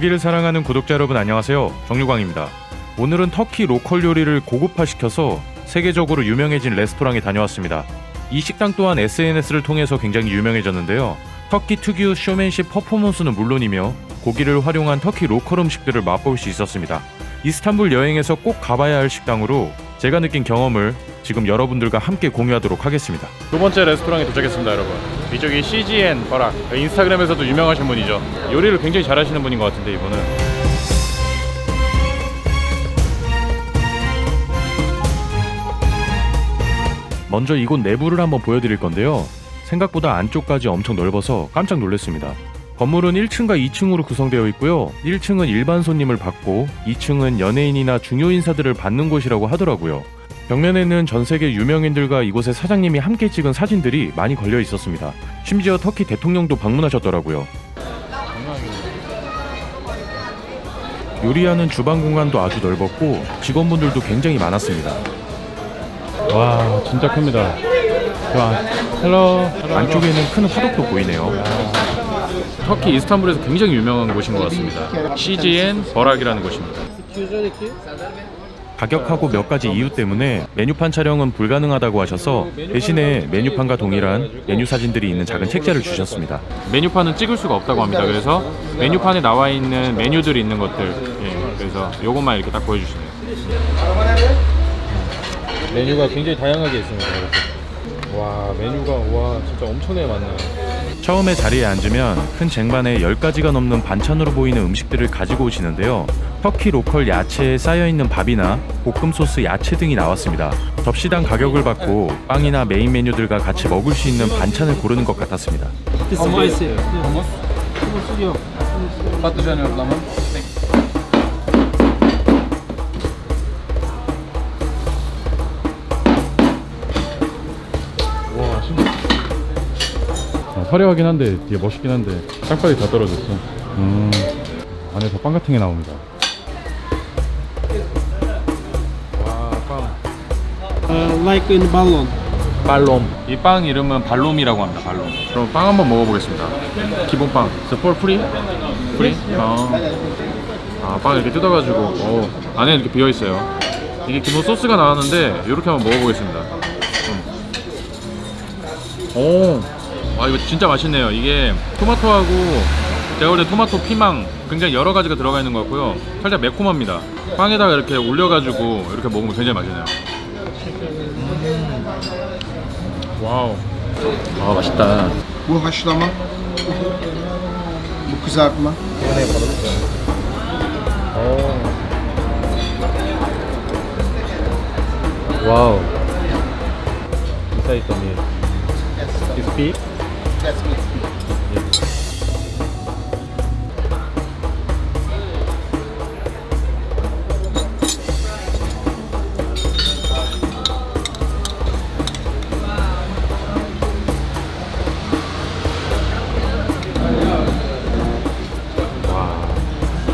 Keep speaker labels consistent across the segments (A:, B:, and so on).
A: 고기를 사랑하는 구독자 여러분 안녕하세요. 정유광입니다. 오늘은 터키 로컬 요리를 고급화시켜서 세계적으로 유명해진 레스토랑에 다녀왔습니다. 이 식당 또한 SNS를 통해서 굉장히 유명해졌는데요. 터키 특유 쇼맨십 퍼포먼스는 물론이며 고기를 활용한 터키 로컬 음식들을 맛볼 수 있었습니다. 이스탄불 여행에서 꼭 가봐야 할 식당으로 제가 느낀 경험을 지금 여러분들과 함께 공유하도록 하겠습니다. 두 번째 레스토랑에 도착했습니다, 여러분. 이쪽이 CGN 버락. 인스타그램에서도 유명하신 분이죠. 요리를 굉장히 잘하시는 분인 것 같은데 이분은. 먼저 이곳 내부를 한번 보여드릴 건데요. 생각보다 안쪽까지 엄청 넓어서 깜짝 놀랐습니다. 건물은 1층과 2층으로 구성되어 있고요. 1층은 일반 손님을 받고 2층은 연예인이나 중요 인사들을 받는 곳이라고 하더라고요. 벽면에는 전 세계 유명인들과 이곳의 사장님이 함께 찍은 사진들이 많이 걸려 있었습니다. 심지어 터키 대통령도 방문하셨더라고요. 요리하는 주방 공간도 아주 넓었고 직원분들도 굉장히 많았습니다. 와 진짜 큽니다. 와 헬로 안쪽에는 큰 화덕도 보이네요. 터키 이스탄불에서 굉장히 유명한 곳인 것 같습니다. CGN 버락이라는 곳입니다. 가격하고 몇 가지 이유 때문에 메뉴판 촬영은 불가능하다고 하셔서 대신에 메뉴판과 동일한 메뉴 사진들이 있는 작은 책자를 주셨습니다. 메뉴판은 찍을 수가 없다고 합니다. 그래서 메뉴판에 나와 있는 메뉴들이 있는 것들, 예, 그래서 요것만 이렇게 딱 보여주시네요.
B: 메뉴가 굉장히 다양하게 있습니다. 이렇게. 와 메뉴가 와 진짜 엄청나게 많네요.
A: 처음에 자리에 앉으면 큰 쟁반에 10가지가 넘는 반찬으로 보이는 음식들을 가지고 오시는데요. 터키 로컬 야채에 쌓여있는 밥이나 볶음 소스 야채 등이 나왔습니다. 접시당 가격을 받고 빵이나 메인 메뉴들과 같이 먹을 수 있는 반찬을 고르는 것 같았습니다.
C: Spicy.
B: Patlıcan
A: 화려하긴 한데 뒤에 멋있긴 한데 땅바닥이 다 떨어졌어 음 안에서 빵 같은 게 나옵니다 와빵
C: Uh, like in ballon.
A: 발롬 이 빵 이름은 발롬이라고 합니다 발롬 그럼 빵 한번 먹어보겠습니다 기본 빵 스폴 프리? 프리? 어. 아빵 이렇게 뜯어가지고 어, 안에 이렇게 비어있어요 이게 기본 소스가 나왔는데 이렇게 한번 먹어보겠습니다 음. 오, 아 이거 진짜 맛있네요 이게 토마토하고 제가 볼 때 토마토 피망 굉장히 여러 가지가 들어가 있는 것 같고요 살짝 매콤합니다 빵에다가 이렇게 올려가지고 이렇게 먹으면 굉장히 맛있네요 와우 아 맛있다
D: Bu haşlama. Bu kızartma.
B: 와우. 일. You speak?
D: That's me.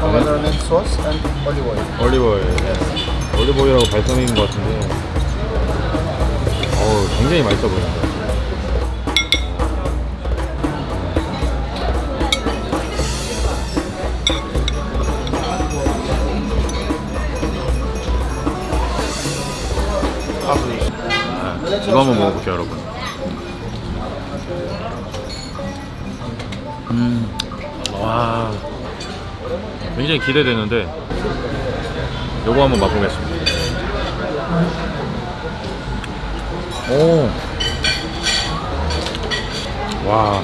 D: Pomegranate sauce and olive oil.
B: 올리브 오일. 올리브 오일하고 발사믹인 것 같은데. 어우 굉장히 맛있어 보인다.
A: 이거 한번 먹어볼게요 여러분. 음 와. 굉장히 기대되는데 요거 한번 맛보겠습니다. 오와.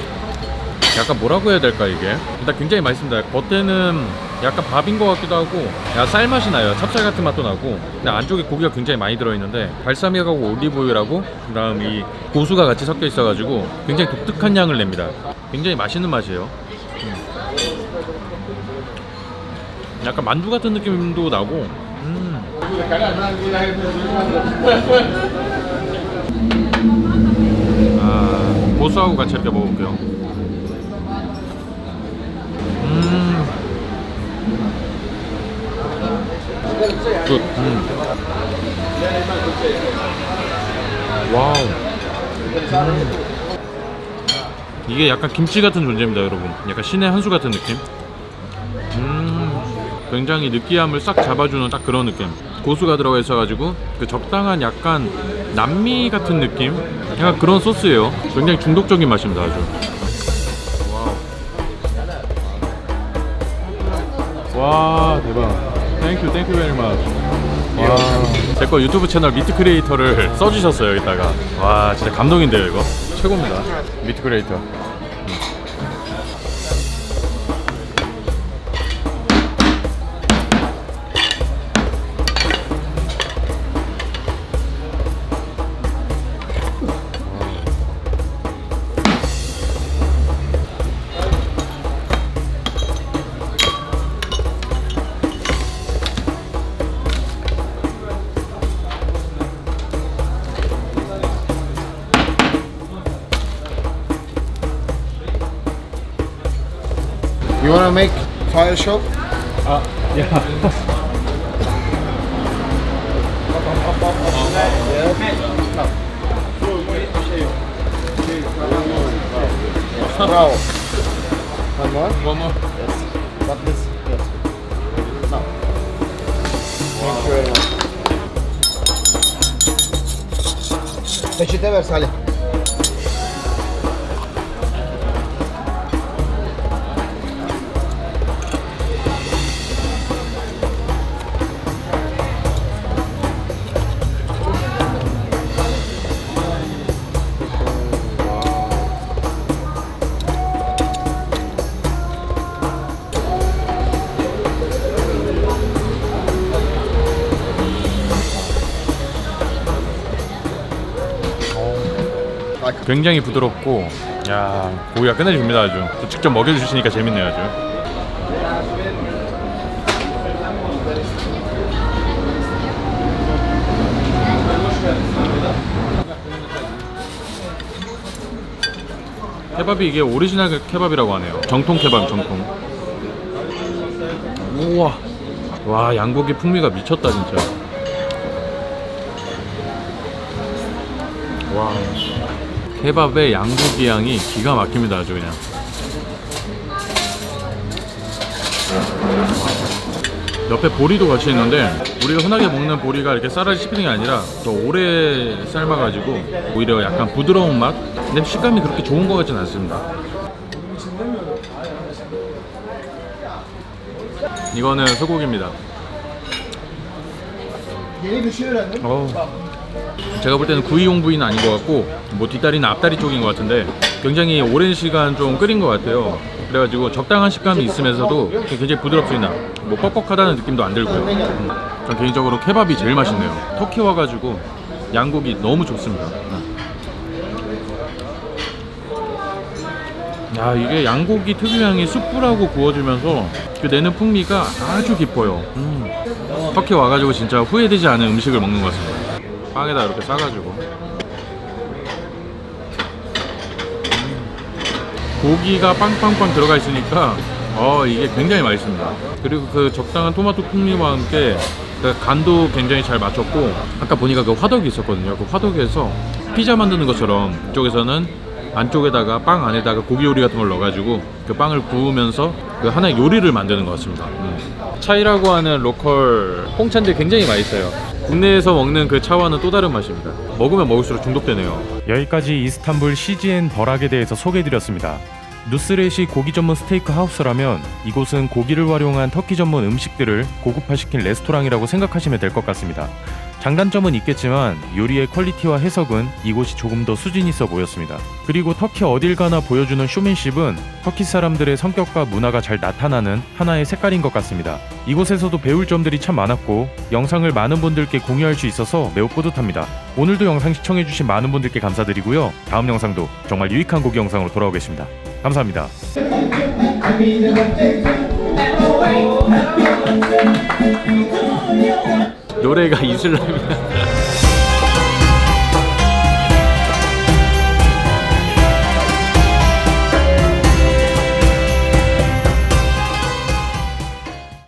A: 약간 뭐라고 해야 될까 이게? 일단 굉장히 맛있습니다. 겉에는 약간 밥인 것 같기도 하고 야 쌀 맛이 나요. 찹쌀 같은 맛도 나고. 근데 안쪽에 고기가 굉장히 많이 들어있는데 발사믹하고 올리브오일하고 그 다음 이 고수가 같이 섞여 있어가지고 굉장히 독특한 향을 냅니다. 굉장히 맛있는 맛이에요. 음. 약간 만두 같은 느낌도 나고. 음. 아, 고수하고 같이 이렇게 먹어볼게요 굿. 음. 와우. 음. 이게 약간 김치 같은 존재입니다, 여러분. 약간 신의 한수 같은 느낌. 음. 굉장히 느끼함을 싹 잡아주는 딱 그런 느낌. 고수가 들어가 있어가지고 그 적당한 약간 남미 같은 느낌? 약간 그런 소스예요. 굉장히 중독적인 맛입니다, 아주. 와 대박. 땡큐 땡큐 베리 마치. 와. 제거 유튜브 채널 미트 크리에이터를 써주셨어요 여기다가. 와 진짜 감동인데요 이거. 최고입니다. 미트 크리에이터.
D: You wanna make fire show? Bravo. One more?
A: One more.
D: But this, yes. Now. Thank you very much. Peçete ver Salih.
A: 굉장히 부드럽고 야 고기가 끝내줍니다 아주. 또 직접 먹여주시니까 재밌네요 아주. 케밥이 이게 오리지널 케밥이라고 하네요. 정통 케밥 정통. 우와. 와 양고기 풍미가 미쳤다 진짜. 와 케밥의 양고기 향이 기가 막힙니다 아주 그냥 옆에 보리도 같이 있는데 우리가 흔하게 먹는 보리가 이렇게 쌀알이 씹히는 게 아니라 더 오래 삶아가지고 오히려 약간 부드러운 맛? 근데 식감이 그렇게 좋은 것 같진 않습니다 이거는 소고기입니다. 어우. 제가 볼 때는 구이용 부위는 아닌 것 같고 뭐 뒷다리나 앞다리 쪽인 것 같은데 굉장히 오랜 시간 좀 끓인 것 같아요 그래가지고 적당한 식감이 있으면서도 굉장히 부드럽습니다 뭐 뻑뻑하다는 느낌도 안 들고요 음. 전 개인적으로 케밥이 제일 맛있네요 터키 와가지고 양고기 너무 좋습니다 음. 야 이게 양고기 특유향이 숯불하고 구워지면서 그 내는 풍미가 아주 깊어요 음. 터키 와가지고 진짜 후회되지 않은 음식을 먹는 것 같습니다 빵에다 이렇게 싸가지고. 고기가 빵빵빵 들어가 있으니까 어 이게 굉장히 맛있습니다. 그리고 그 적당한 토마토 풍미와 함께 그 간도 굉장히 잘 맞췄고 아까 보니까 그 화덕이 있었거든요. 그 화덕에서 피자 만드는 것처럼 이쪽에서는 안쪽에다가 빵 안에다가 고기 요리 같은 걸 넣어가지고 그 빵을 구우면서 그 하나의 요리를 만드는 것 같습니다. 음. 차이라고 하는 로컬 홍차인데 굉장히 맛있어요 국내에서 먹는 그 차와는 또 다른 맛입니다. 먹으면 먹을수록 중독되네요. 여기까지 이스탄불 CGN 버락에 대해서 소개해드렸습니다. 누스렛이 고기 전문 스테이크 하우스라면 이곳은 고기를 활용한 터키 전문 음식들을 고급화시킨 레스토랑이라고 생각하시면 될 것 같습니다. 장단점은 있겠지만 요리의 퀄리티와 해석은 이곳이 조금 더 수준 있어 보였습니다. 그리고 터키 어딜 가나 보여주는 쇼맨십은 터키 사람들의 성격과 문화가 잘 나타나는 하나의 색깔인 것 같습니다. 이곳에서도 배울 점들이 참 많았고 영상을 많은 분들께 공유할 수 있어서 매우 뿌듯합니다. 오늘도 영상 시청해주신 많은 분들께 감사드리고요. 다음 영상도 정말 유익한 고기 영상으로 돌아오겠습니다. 감사합니다. 노래가 이슬람이야.